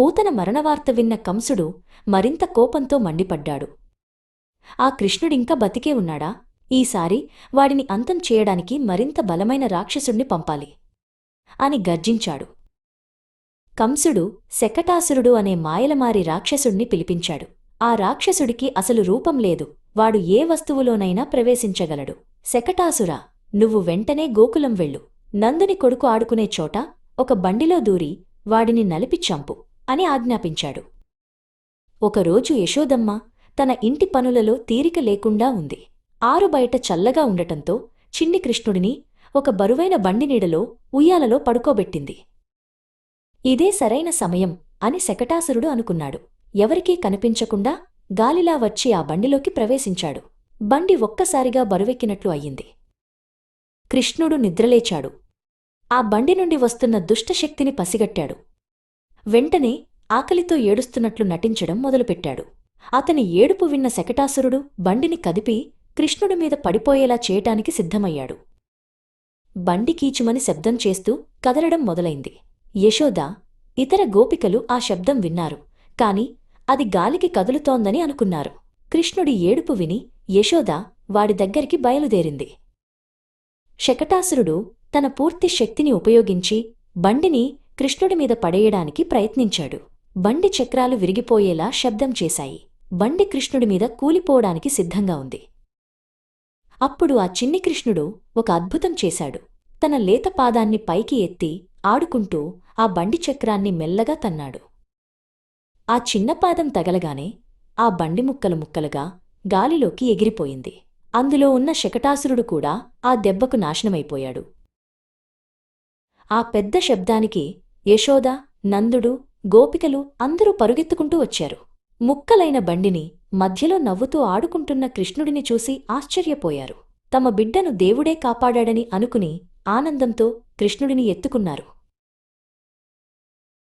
పూతన మరణవార్త విన్న కంసుడు మరింత కోపంతో మండిపడ్డాడు. ఆ కృష్ణుడింకా బతికే ఉన్నాడా? ఈసారి వాడిని అంతం చేయడానికి మరింత బలమైన రాక్షసుణ్ణి పంపాలి అని గర్జించాడు. కంసుడు శకటాసురుడు అనే మాయలమారి రాక్షసుణ్ణి పిలిపించాడు. ఆ రాక్షసుడికి అసలు రూపం లేదు. వాడు ఏ వస్తువులోనైనా ప్రవేశించగలడు. శకటాసురా నువ్వు వెంటనే గోకులం వెళ్ళు. నందుని కొడుకు ఆడుకునే చోట ఒక బండిలో దూరి వాడిని నలిపి చంపు. అని ఆజ్ఞాపించాడు. ఒకరోజు యశోదమ్మ తన ఇంటి పనులలో తీరిక లేకుండా ఉంది. ఆరు బయట చల్లగా ఉండటంతో చిన్ని కృష్ణుడిని ఒక బరువైన బండి నీడలో ఉయ్యాలలో పడుకోబెట్టింది. ఇదే సరైన సమయం అని శకటాసురుడు అనుకున్నాడు. ఎవరికీ కనిపించకుండా గాలిలా వచ్చి ఆ బండిలోకి ప్రవేశించాడు. బండి ఒక్కసారిగా బరువెక్కినట్లు అయ్యింది. కృష్ణుడు నిద్రలేచాడు. ఆ బండి నుండి వస్తున్న దుష్టశక్తిని పసిగట్టాడు. వెంటనే ఆకలితో ఏడుస్తున్నట్లు నటించడం మొదలుపెట్టాడు. అతని ఏడుపు విన్న శకటాసురుడు బండిని కదిపి కృష్ణుడి మీద పడిపోయేలా చేయటానికి సిద్ధమయ్యాడు. బండి కీచుమని శబ్దం చేస్తూ కదలడం మొదలైంది. యశోద ఇతర గోపికలు ఆ శబ్దం విన్నారు. కాని అది గాలికి కదులుతోందని అనుకున్నారు. కృష్ణుడి ఏడుపు విని యశోద వాడి దగ్గరికి బయలుదేరింది. శకటాసురుడు తన పూర్తి శక్తిని ఉపయోగించి బండిని కృష్ణుడి మీద పడేయడానికి ప్రయత్నించాడు. బండి చక్రాలు విరిగిపోయేలా శబ్దం చేశాయి. బండి కృష్ణుడి మీద కూలిపోవడానికి సిద్ధంగా ఉంది. అప్పుడు ఆ చిన్ని కృష్ణుడు ఒక అద్భుతం చేశాడు. తన లేత పాదాన్ని పైకి ఎత్తి ఆడుకుంటూ ఆ బండి చక్రాన్ని మెల్లగా తన్నాడు. ఆ చిన్న పాదం తగలగానే ఆ బండి ముక్కలు ముక్కలుగా గాలిలోకి ఎగిరిపోయింది. అందులో ఉన్న శకటాసురుడు కూడా ఆ దెబ్బకు నాశనమైపోయాడు. ఆ పెద్ద శబ్దానికి యశోద నందుడు గోపికలు అందరూ పరుగెత్తుకుంటూ వచ్చారు. ముక్కలైన బండిని మధ్యలో నవ్వుతూ ఆడుకుంటున్న కృష్ణుడిని చూసి ఆశ్చర్యపోయారు. తమ బిడ్డను దేవుడే కాపాడాడని అనుకుని ఆనందంతో కృష్ణుడిని ఎత్తుకున్నారు.